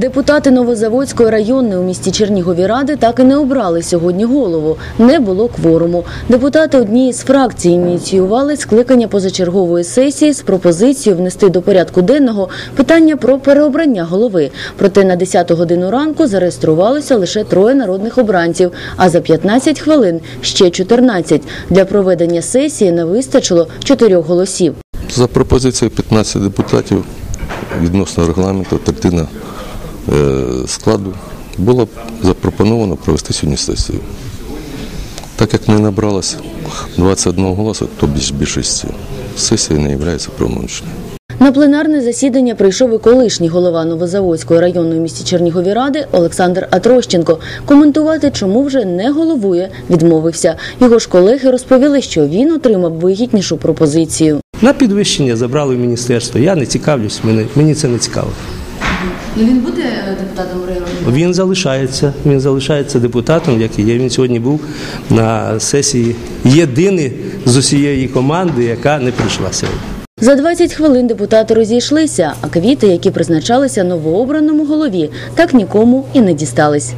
Депутати Новозаводської районної у місті Чернігові ради так і не обрали сьогодні голову. Не було кворуму. Депутати однієї з фракцій ініціювали скликання позачергової сесії з пропозицією внести до порядку денного питання про переобрання голови. Проте на 10 годину ранку зареєструвалося лише троє народних обранців, а за 15 хвилин ще 14. Для проведення сесії не вистачило чотирьох голосів. За пропозицією 15 депутатів відносно регламенту третина складу було запропоновано провести сьогодні сесію. Так як не набралося 21 голосу, то більш більшості сесія не є правомочною. На пленарне засідання прийшов і колишній голова Новозаводської районної місті Чернігові ради Олександр Атрощенко. Коментувати, чому вже не головує, відмовився. Його ж колеги розповіли, що він отримав вигіднішу пропозицію. На підвищення забрали в міністерство. Я не цікавлюсь, мені, мені це не цікаво. Ну він буде депутатом району. Він залишається. Він залишається депутатом, як і є. Він сьогодні був на сесії єдиний з усієї команди, яка не прийшла сьогодні. За 20 хвилин депутати розійшлися, а квіти, які призначалися новообраному голові, так нікому і не дістались.